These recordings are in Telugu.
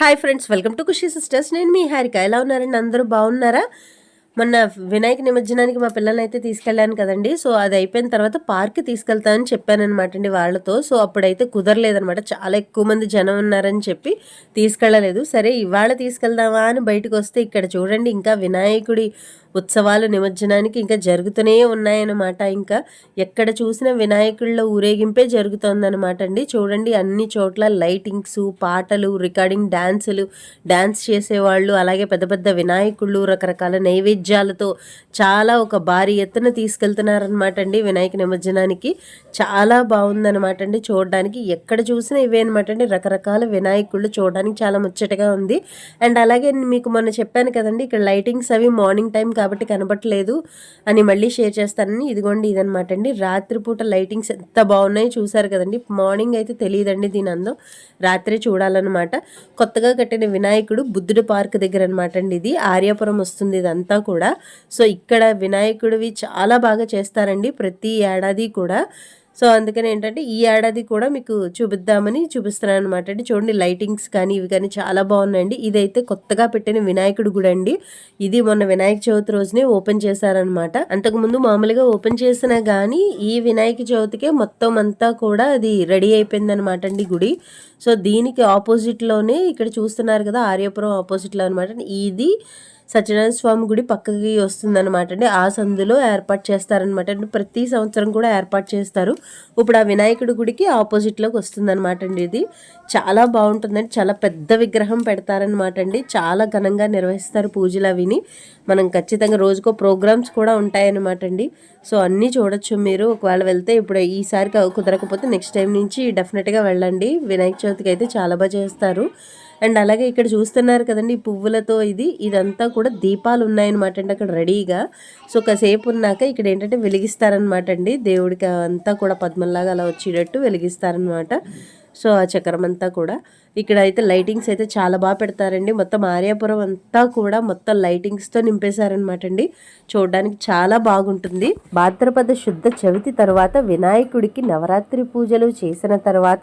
Hi friends welcome to Khushi sisters. నేను మీ హారిక. ఎలా ఉన్నారండి? అందరూ బాగున్నారా? మొన్న వినాయక నిమజ్జనానికి మా పిల్లల్ని అయితే తీసుకెళ్ళాను కదండి. సో అది అయిపోయిన తర్వాత పార్క్ తీసుకెళ్తానని చెప్పానమాట అండి వాళ్ళతో. సో అప్పుడైతే కుదరలేదనమాట చాలా ఎక్కువ మంది జనం ఉన్నారని చెప్పి తీసుకెళ్ళలేదు. సరే ఇవాళ తీసుకెళ్దామా అని బయటకు వస్తే ఇక్కడ చూడండి ఇంకా వినాయకుడి ఉత్సవాలు నిమజ్జనానికి ఇంకా జరుగుతూనే ఉన్నాయన్నమాట. ఇంకా ఎక్కడ చూసిన వినాయకుళ్ళ ఊరేగింపే జరుగుతోందనమాట అండి. చూడండి అన్ని చోట్ల లైటింగ్స్ పాటలు రికార్డింగ్ డాన్సులు డాన్స్ చేసేవాళ్ళు అలాగే పెద్ద పెద్ద వినాయకుళ్ళు రకరకాల నైవేద్యాలతో చాలా ఒక భారీ ఎత్తున తీసుకెళ్తున్నారనమాట అండి వినాయక నిమజ్జనానికి. చాలా బాగుందనమాట అండి చూడడానికి. ఎక్కడ చూసినా ఇవే అనమాట అండి. రకరకాల వినాయకుళ్ళు చూడడానికి చాలా ముచ్చటగా ఉంది. అండ్ అలాగే మీకు మొన్న చెప్పాను కదండి ఇక్కడ లైటింగ్స్ అవి మార్నింగ్ టైం కాబట్టి కనబట్టలేదు అని మళ్ళీ షేర్ చేస్తానని ఇదిగోండి ఇదనమాట అండి. రాత్రిపూట లైటింగ్స్ ఎంత బాగున్నాయో చూసారు కదండి. మార్నింగ్ అయితే తెలియదండి దీని అందం. రాత్రి చూడాలన్నమాట. కొత్తగా కట్టిన వినాయకుడు బుద్ధుడు పార్క్ దగ్గర అనమాట అండి ఇది. ఆర్యాపురం వస్తుంది ఇదంతా కూడా. సో ఇక్కడ వినాయకుడివి చాలా బాగా చేస్తారండి. ప్రతి ఏడాది కూడా సో అందుకని ఏంటంటే ఈ ఏడాది కూడా మీకు చూపిద్దామని చూపిస్తున్నాను అనమాట అండి. చూడండి లైటింగ్స్ కానీ ఇవి కానీ చాలా బాగున్నాయండి. ఇదైతే కొత్తగా పెట్టిన వినాయకుడు గుడి అండి. ఇది మొన్న వినాయక చవితి రోజునే ఓపెన్ చేశారనమాట అంతకుముందు మామూలుగా ఓపెన్ చేసినా కానీ ఈ వినాయక చవితికే మొత్తం అంతా కూడా అది రెడీ అయిపోయింది అనమాట అండి గుడి. సో దీనికి ఆపోజిట్లోనే ఇక్కడ చూస్తున్నారు కదా ఆర్యపురం ఆపోజిట్లో అనమాట ఇది సత్యనారాయణ స్వామి గుడి పక్కకి వస్తుందన్నమాట అండి. ఆ సందులో ఏర్పాటు చేస్తారనమాట అండి. ప్రతి సంవత్సరం కూడా ఏర్పాటు చేస్తారు. ఇప్పుడు ఆ వినాయకుడి గుడికి ఆపోజిట్లోకి వస్తుందన్నమాట అండి ఇది. చాలా బాగుంటుందండి. చాలా పెద్ద విగ్రహం పెడతారనమాట అండి. చాలా ఘనంగా నిర్వహిస్తారు పూజలు అవిని. మనం ఖచ్చితంగా రోజుకో ప్రోగ్రామ్స్ కూడా ఉంటాయన్నమాట అండి. సో అన్నీ చూడొచ్చు మీరు. ఒకవేళ వెళ్తే ఇప్పుడు ఈసారి కుదరకపోతే నెక్స్ట్ టైం నుంచి డెఫినెట్గా వెళ్ళండి. వినాయక చవితికి అయితే చాలా బాగా చేస్తారు. అండ్ అలాగే ఇక్కడ చూస్తున్నారు కదండి పువ్వులతో ఇది ఇదంతా కూడా దీపాలు ఉన్నాయన్నమాట అండి అక్కడ రెడీగా. సో కాసేపు ఉన్నాక ఇక్కడ ఏంటంటే వెలిగిస్తారనమాట అండి. దేవుడికి అంతా కూడా పద్మంలాగా అలా వచ్చేటట్టు వెలిగిస్తారనమాట సో ఆ చక్రం అంతా కూడా. ఇక్కడ అయితే లైటింగ్స్ అయితే చాలా బాగా పెడతారండి. మొత్తం ఆర్యాపురం అంతా కూడా మొత్తం లైటింగ్స్తో నింపేశారనమాట అండి. చూడడానికి చాలా బాగుంటుంది. భాద్రపద శుద్ధ చవితి తర్వాత వినాయకుడికి నవరాత్రి పూజలు చేసిన తర్వాత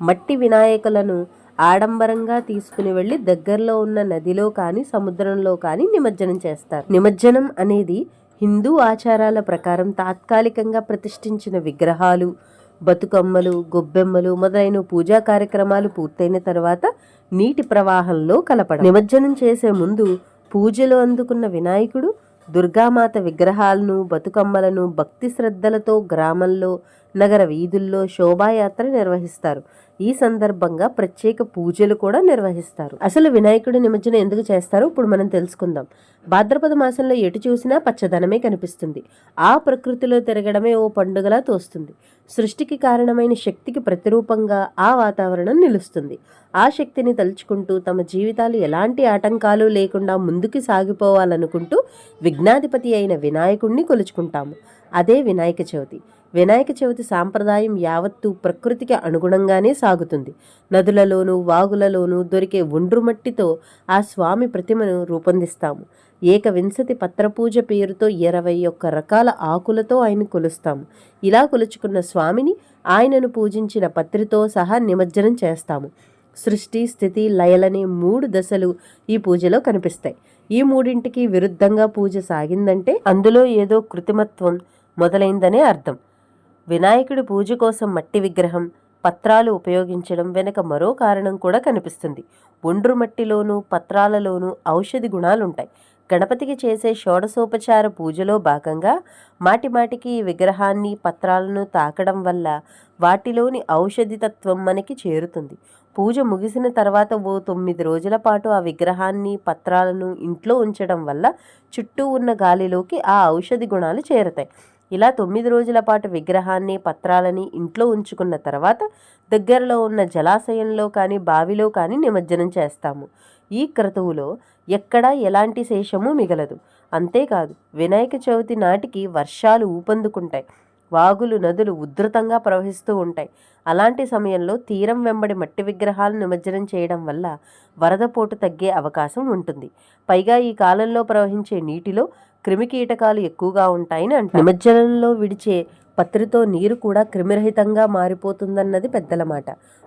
మట్టి వినాయకులను ఆడంబరంగా తీసుకుని వెళ్ళి దగ్గరలో ఉన్న నదిలో కానీ సముద్రంలో కానీ నిమజ్జనం చేస్తారు. నిమజ్జనం అనేది హిందూ ఆచారాల ప్రకారం తాత్కాలికంగా ప్రతిష్ఠించిన విగ్రహాలు. బతుకమ్మలు గొబ్బెమ్మలు మొదలైన పూజా కార్యక్రమాలు పూర్తయిన తర్వాత నీటి ప్రవాహంలో కలపడం. నిమజ్జనం చేసే ముందు పూజలు అందుకున్న వినాయకుడు దుర్గామాత విగ్రహాలను బతుకమ్మలను భక్తి శ్రద్ధలతో గ్రామంలో నగర వీధుల్లో శోభాయాత్ర నిర్వహిస్తారు. ఈ సందర్భంగా ప్రత్యేక పూజలు కూడా నిర్వహిస్తారు. అసలు వినాయకుడి నిమజ్జనం ఎందుకు చేస్తారో? ఇప్పుడు మనం తెలుసుకుందాం. భాద్రపద మాసంలో ఎటు చూసినా పచ్చదనమే కనిపిస్తుంది. ఆ ప్రకృతిలో తిరగడమే ఓ పండుగలా తోస్తుంది. సృష్టికి కారణమైన శక్తికి ప్రతిరూపంగా ఆ వాతావరణం నిలుస్తుంది. ఆ శక్తిని తలుచుకుంటూ తమ జీవితాలు ఎలాంటి ఆటంకాలు లేకుండా ముందుకు సాగిపోవాలనుకుంటూ విఘ్నాధిపతి అయిన వినాయకుణ్ణి కొలుచుకుంటాము. అదే వినాయక చవితి. వినాయక చవితి సాంప్రదాయం యావత్తు ప్రకృతికి అనుగుణంగానే సాగుతుంది. నదులలోనూ వాగులలోనూ దొరికే ఒండ్రు మట్టితో ఆ స్వామి ప్రతిమను రూపొందిస్తాము. ఏకవింశతి పత్రపూజ పేరుతో ఇరవై ఒక్క రకాల ఆకులతో ఆయన కొలుస్తాము. ఇలా కొలుచుకున్న స్వామిని ఆయనను పూజించిన పత్రితో సహా నిమజ్జనం చేస్తాము. సృష్టి స్థితి లయలనే మూడు దశలు ఈ పూజలో కనిపిస్తాయి. ఈ మూడింటికి విరుద్ధంగా పూజ సాగిందంటే అందులో ఏదో కృత్రిమత్వం మొదలైందనే అర్థం. వినాయకుడి పూజ కోసం మట్టి విగ్రహం పత్రాలు ఉపయోగించడం వెనుక మరో కారణం కూడా కనిపిస్తుంది. ఒండ్రు మట్టిలోనూ పత్రాలలోనూ ఔషధి గుణాలుంటాయి. గణపతికి చేసే షోడసోపచార పూజలో భాగంగా మాటిమాటికి ఈ విగ్రహాన్ని పత్రాలను తాకడం వల్ల వాటిలోని ఔషధి తత్వం మనకి చేరుతుంది. పూజ ముగిసిన తర్వాత ఓ తొమ్మిది రోజుల పాటు ఆ విగ్రహాన్ని పత్రాలను ఇంట్లో ఉంచడం వల్ల చుట్టూ ఉన్న గాలిలోకి ఆ ఔషధి గుణాలు చేరతాయి. ఇలా తొమ్మిది రోజుల పాటు విగ్రహాన్ని పత్రాలని ఇంట్లో ఉంచుకున్న తర్వాత దగ్గరలో ఉన్న జలాశయంలో కానీ బావిలో కానీ నిమజ్జనం చేస్తాము. ఈ క్రతువులో ఎక్కడా ఎలాంటి శేషము మిగలదు. అంతేకాదు వినాయక చవితి నాటికి వర్షాలు ఊపందుకుంటాయి. వాగులు నదులు ఉధృతంగా ప్రవహిస్తూ ఉంటాయి. అలాంటి సమయంలో తీరం వెంబడి మట్టి విగ్రహాలు నిమజ్జనం చేయడం వల్ల వరద పోటు తగ్గే అవకాశం ఉంటుంది. పైగా ఈ కాలంలో ప్రవహించే నీటిలో క్రిమికీటకాలు ఎక్కువగా ఉంటాయని అంటారు. నిమజ్జనంలో విడిచే పత్రితో నీరు కూడా క్రిమిరహితంగా మారిపోతుందన్నది పెద్దల మాట.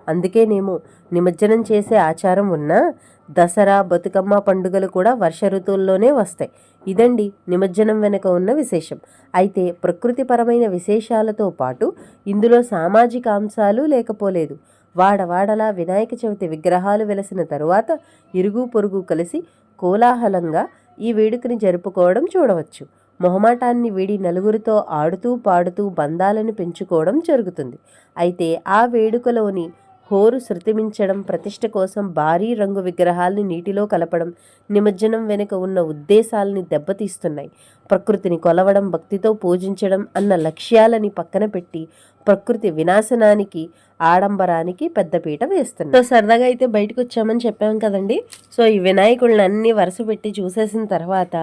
అందుకేనేమో నిమజ్జనం చేసే ఆచారం ఉన్నా దసరా బతుకమ్మ పండుగలు కూడా వర్ష ఋతువుల్లోనే వస్తాయి. ఇదండి నిమజ్జనం వెనుక ఉన్న విశేషం. అయితే ప్రకృతిపరమైన విశేషాలతో పాటు ఇందులో సామాజిక అంశాలు లేకపోలేదు. వాడవాడలా వినాయక చవితి విగ్రహాలు వెలసిన తరువాత ఇరుగు పొరుగు కలిసి కోలాహలంగా ఈ వేడుకని జరుపుకోవడం చూడవచ్చు. మొహమాటాన్ని వీడి నలుగురితో ఆడుతూ పాడుతూ బంధాలను పెంచుకోవడం జరుగుతుంది. అయితే ఆ వేడుకలోని హోరు శృతిమించడం ప్రతిష్ట కోసం భారీ రంగు విగ్రహాల్ని నీటిలో కలపడం నిమజ్జనం వెనుక ఉన్న ఉద్దేశాలని దెబ్బతీస్తున్నాయి. ప్రకృతిని కొలవడం భక్తితో పూజించడం అన్న లక్ష్యాలని పక్కన పెట్టి ప్రకృతి వినాశనానికి ఆడంబరానికి పెద్దపీట వేస్తున్నాయి. సో సరదాగా అయితే బయటకు వచ్చామని చెప్పాం కదండి. సో ఈ వినాయకుడిని అన్ని వరుస పెట్టి చూసేసిన తర్వాత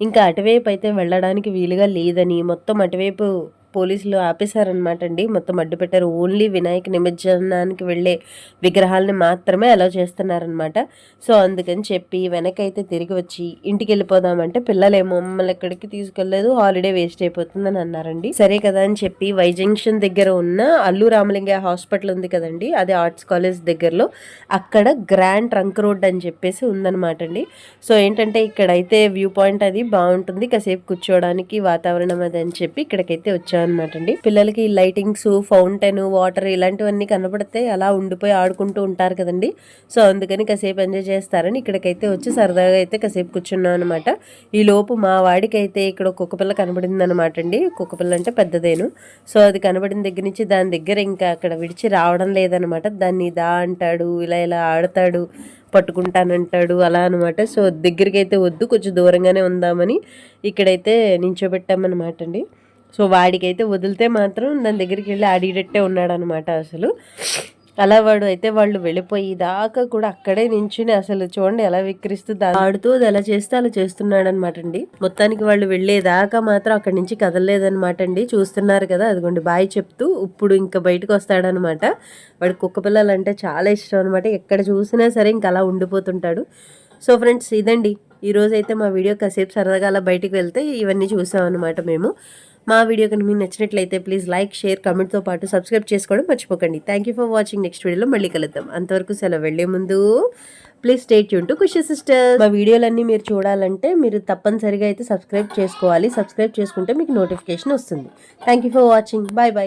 ఇంకా అటువైపు అయితే వెళ్ళడానికి వీలుగా లేదని మొత్తం అటువైపు పోలీసులు ఆపేశారనమాట అండి మొత్తం అడ్డు పెట్టారు. ఓన్లీ వినాయక నిమజ్జనానికి వెళ్ళే విగ్రహాలని మాత్రమే అలా చేస్తున్నారనమాట సో అందుకని చెప్పి వెనకైతే తిరిగి వచ్చి ఇంటికి వెళ్ళిపోదామంటే పిల్లలేమో మమ్మల్ని ఎక్కడికి తీసుకెళ్ళేదు హాలిడే వేస్ట్ అయిపోతుందని అన్నారండి. సరే కదా అని చెప్పి వై జంక్షన్ దగ్గర ఉన్న అల్లు రామలింగ హాస్పిటల్ ఉంది కదండి. అదే ఆర్ట్స్ కాలేజ్ దగ్గరలో. అక్కడ గ్రాండ్ ట్రంక్ రోడ్ అని చెప్పేసి ఉందన్నమాట అండి సో ఏంటంటే ఇక్కడైతే వ్యూ పాయింట్ అది బాగుంటుంది. కాసేపు కూర్చోవడానికి వాతావరణం అది అని చెప్పి ఇక్కడికైతే వచ్చాం అనమాట అండి పిల్లలకి లైటింగ్స్ ఫౌంటైన్ వాటర్ ఇలాంటివన్నీ కనబడితే అలా ఉండిపోయి ఆడుకుంటూ ఉంటారు కదండి. సో అందుకని కాసేపు ఎంజాయ్ చేస్తారని ఇక్కడికైతే వచ్చి సరదాగా అయితే కాసేపు కూర్చున్నాం అనమాట ఈ లోపు మా వాడికైతే ఇక్కడ కుక్క పిల్ల కనబడింది అనమాట అండి కుక్క పిల్ల అంటే పెద్దదేను. సో అది కనబడిన దగ్గర నుంచి దాని దగ్గర ఇంకా అక్కడ విడిచి రావడం లేదనమాట దాన్ని దా అంటాడు ఇలా ఇలా ఆడతాడు పట్టుకుంటానంటాడు అలా అనమాట సో దగ్గరికి అయితే వద్దు కొంచెం దూరంగానే ఉందామని ఇక్కడైతే నించోబెట్టామన్నమాట అండి సో వాడికైతే వదిలితే మాత్రం దాని దగ్గరికి వెళ్ళి ఆడిడట్టే ఉన్నాడనమాట అసలు. అలా వాడు అయితే వాళ్ళు వెళ్ళిపోయి దాకా కూడా అక్కడే నించుని అసలు చూడండి ఎలా విక్రిస్తూ ఆడుతూ అది ఎలా చేస్తే అలా చేస్తున్నాడు అనమాట అండి మొత్తానికి వాళ్ళు వెళ్ళేదాకా మాత్రం అక్కడి నుంచి కదలలేదనమాట అండి. చూస్తున్నారు కదా అదిగోండి బాయ్ చెప్తూ ఇప్పుడు ఇంకా బయటకు వస్తాడనమాట వాడు కుక్క పిల్లలు అంటే చాలా ఇష్టం అనమాట ఎక్కడ చూసినా సరే ఇంకా అలా ఉండిపోతుంటాడు. సో ఫ్రెండ్స్ ఇదండి. ఈరోజు అయితే మా వీడియో కాసేపు సరదాగా అలా బయటకు వెళ్తే ఇవన్నీ చూసాం అనమాట మేము. మా వీడియో కనుక మీకు నచ్చినట్లయితే ప్లీజ్ లైక్ షేర్ కమెంట్తో పాటు సబ్స్క్రైబ్ చేసుకోవడం మర్చిపోకండి. Thank you for watching next వీడియోలో మళ్ళీ కలుద్దాం. అంతవరకు సెలవు వెళ్ళే ముందు ప్లీజ్ స్టేట్ యూన్ టు ఖుషి సిస్టర్ మా వీడియోలన్నీ మీరు చూడాలంటే మీరు తప్పనిసరిగా అయితే సబ్స్క్రైబ్ చేసుకోవాలి. సబ్స్క్రైబ్ చేసుకుంటే మీకు నోటిఫికేషన్ వస్తుంది. Thank you for watching bye bye